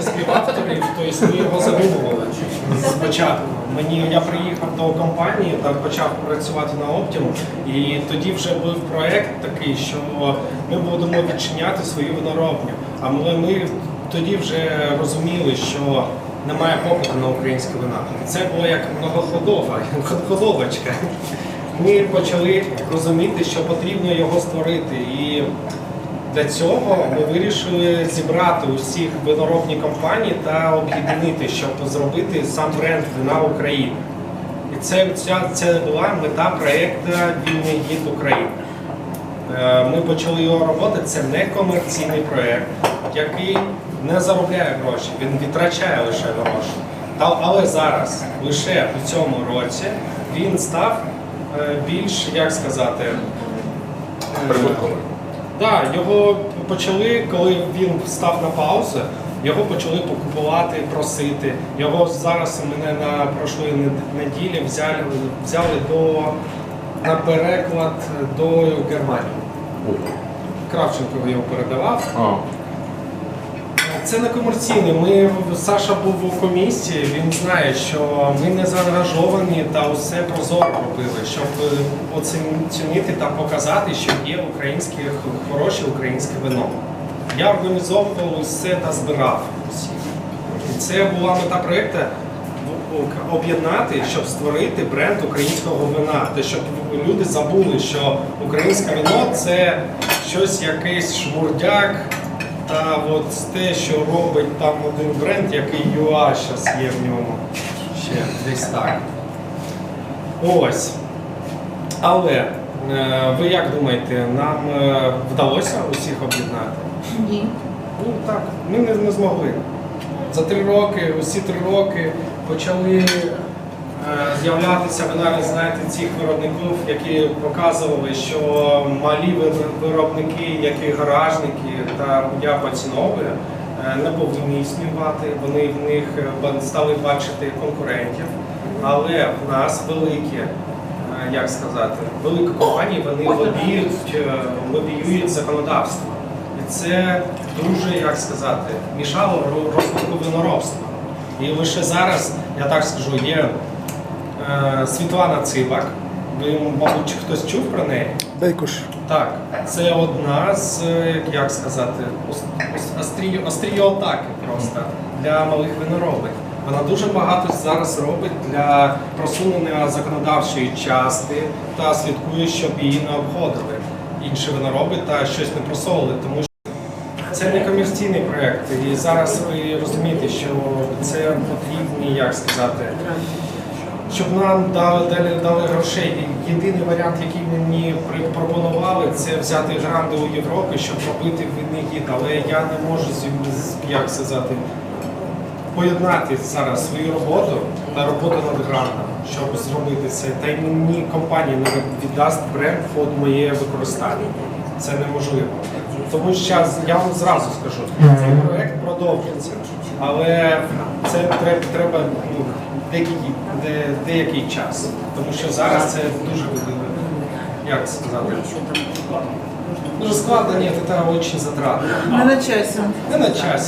співавторів, тобто ми його задумували спочатку. Мені я приїхав до компанії та почав працювати на Optimum, і тоді вже був проект такий, що ми будемо відчиняти свою виноробню. А ми, ми тоді вже розуміли, що немає попиту на українське вина. Це було як многоходова ходовочка. Ми почали розуміти, що потрібно його створити. І для цього ми вирішили зібрати усіх виноробні компанії та об'єднати, щоб зробити сам бренд вина України. І це, ця, це була мета проєкту Вільний гід України. Е, Ми почали його роботи. Це не комерційний проєкт, який не заробляє гроші, він відтрачає лише гроші. Та, але зараз, лише у цьому році, він став е, більш, як сказати, е, Так, його почали, коли він став на паузу, його почали покупувати, просити. Його зараз мене на прошлої неділі взяли, взяли до, на переклад до Германії. Кравченко його передавав. А, Це не комерційний. Ми Саша був у комісії. Він знає, що ми не заангажовані та усе прозоро робили, щоб е, оцінити та показати, що є українське хороше українське вино. Я організовував усе та збирав усіх. Це була мета проєкту об'єднати, щоб створити бренд українського вина, та щоб люди забули, що українське вино це щось якийсь шмурдяк. Та от те, що робить там один бренд, який ЮА зараз є в ньому. Ще десь так. Ось. Але е, ви як думаєте, нам е, вдалося усіх об'єднати? Ні. Ну так, ми не, не змогли. За три роки, усі три роки почали з'являтися, ви навіть знаєте, цих виробників, які показували, що малі виробники, як і гаражники, та я поціновую, е, не повинні існувати. Вони в них е, стали бачити конкурентів. Але в нас великі, е, як сказати, великі компанії, вони лобіюють, е, лобіюють законодавство. І це дуже, як сказати, мішало розвитку виноробства. І лише зараз, я так скажу, є е, Світлана Цибак. Ви, мабуть, хтось чув про неї? Бейкуш. Так, це одна з, е, як сказати, ос- ос- острій, острій атаки просто для малих виноробів. Вона дуже багато зараз робить для просунення законодавчої частини та слідкує, щоб її не обходили інші винороби та щось не просовували, тому що це не комерційний проєкт. І зараз ви розумієте, що це потрібні, як сказати, щоб нам дали, дали, дали грошей. Єдиний варіант, який мені пропонували, це взяти гранди у Європі, щоб робити винний гід. Але я не можу як сказати, поєднати зараз свою роботу та роботу над грантом, щоб зробити це. Та й мені компанія не віддасть бренд під моє використання. Це неможливо. Тому що я вам зразу скажу, цей проект продовжиться, але це треба, треба ну, деякий, де, деякий час. Тому що зараз це дуже як сказати. Дуже складно, ні, це дуже затратно. Не на часі. Не на час.